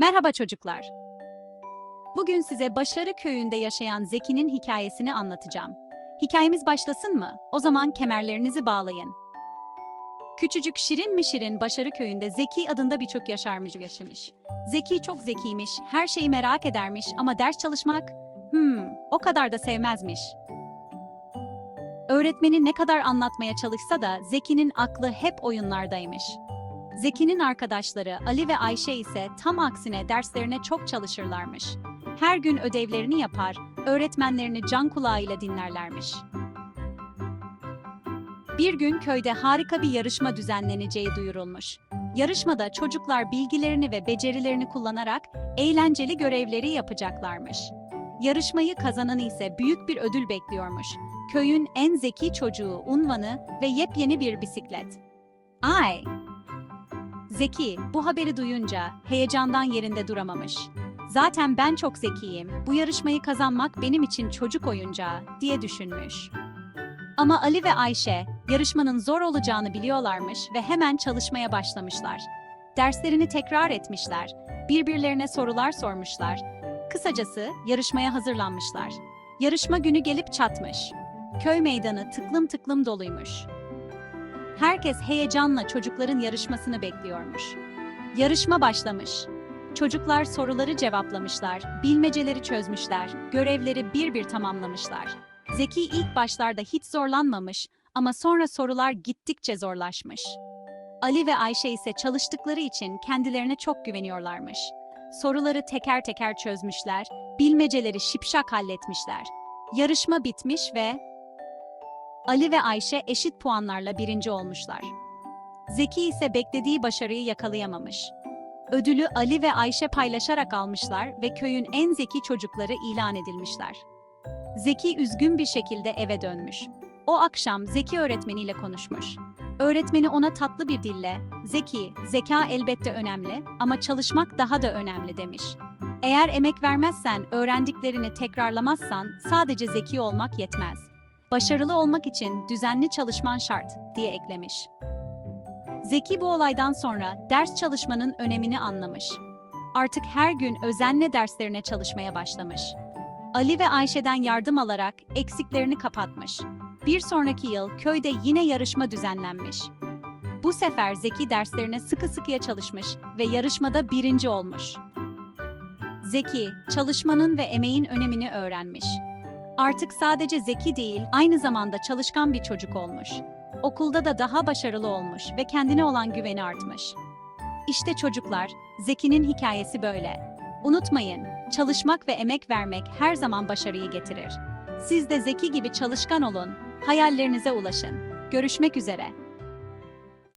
Merhaba çocuklar. Bugün size Başarı Köyü'nde yaşayan Zeki'nin hikayesini anlatacağım. Hikayemiz başlasın mı? O zaman kemerlerinizi bağlayın. Küçücük şirin mi şirin Başarı Köyü'nde Zeki adında bir çocuk yaşarmış yaşamış. Zeki çok zekiymiş, her şeyi merak edermiş ama ders çalışmak, hmm, o kadar da sevmezmiş. Öğretmeni ne kadar anlatmaya çalışsa da Zeki'nin aklı hep oyunlardaymış. Zeki'nin arkadaşları Ali ve Ayşe ise tam aksine derslerine çok çalışırlarmış. Her gün ödevlerini yapar, öğretmenlerini can kulağıyla dinlerlermiş. Bir gün köyde harika bir yarışma düzenleneceği duyurulmuş. Yarışmada çocuklar bilgilerini ve becerilerini kullanarak eğlenceli görevleri yapacaklarmış. Yarışmayı kazanan ise büyük bir ödül bekliyormuş. Köyün en zeki çocuğu unvanı ve yepyeni bir bisiklet. Ay, Zeki, bu haberi duyunca heyecandan yerinde duramamış. Zaten ben çok zekiyim, bu yarışmayı kazanmak benim için çocuk oyuncağı diye düşünmüş. Ama Ali ve Ayşe, yarışmanın zor olacağını biliyorlarmış ve hemen çalışmaya başlamışlar. Derslerini tekrar etmişler, birbirlerine sorular sormuşlar. Kısacası yarışmaya hazırlanmışlar. Yarışma günü gelip çatmış. Köy meydanı tıklım tıklım doluymuş. Herkes heyecanla çocukların yarışmasını bekliyormuş. Yarışma başlamış. Çocuklar soruları cevaplamışlar, bilmeceleri çözmüşler, görevleri bir bir tamamlamışlar. Zeki ilk başlarda hiç zorlanmamış ama sonra sorular gittikçe zorlaşmış. Ali ve Ayşe ise çalıştıkları için kendilerine çok güveniyorlarmış. Soruları teker teker çözmüşler, bilmeceleri şipşak halletmişler. Yarışma bitmiş ve Ali ve Ayşe eşit puanlarla birinci olmuşlar. Zeki ise beklediği başarıyı yakalayamamış. Ödülü Ali ve Ayşe paylaşarak almışlar ve köyün en zeki çocukları ilan edilmişler. Zeki üzgün bir şekilde eve dönmüş. O akşam Zeki öğretmeniyle konuşmuş. Öğretmeni ona tatlı bir dille, "Zeki, zeka elbette önemli ama çalışmak daha da önemli." demiş. Eğer emek vermezsen, öğrendiklerini tekrarlamazsan sadece zeki olmak yetmez. Başarılı olmak için düzenli çalışman şart diye eklemiş. Zeki bu olaydan sonra ders çalışmanın önemini anlamış. Artık her gün özenle derslerine çalışmaya başlamış. Ali ve Ayşe'den yardım alarak eksiklerini kapatmış. Bir sonraki yıl köyde yine yarışma düzenlenmiş. Bu sefer Zeki derslerine sıkı sıkıya çalışmış ve yarışmada birinci olmuş. Zeki, çalışmanın ve emeğin önemini öğrenmiş. Artık sadece zeki değil, aynı zamanda çalışkan bir çocuk olmuş. Okulda da daha başarılı olmuş ve kendine olan güveni artmış. İşte çocuklar, Zeki'nin hikayesi böyle. Unutmayın, çalışmak ve emek vermek her zaman başarıyı getirir. Siz de Zeki gibi çalışkan olun, hayallerinize ulaşın. Görüşmek üzere.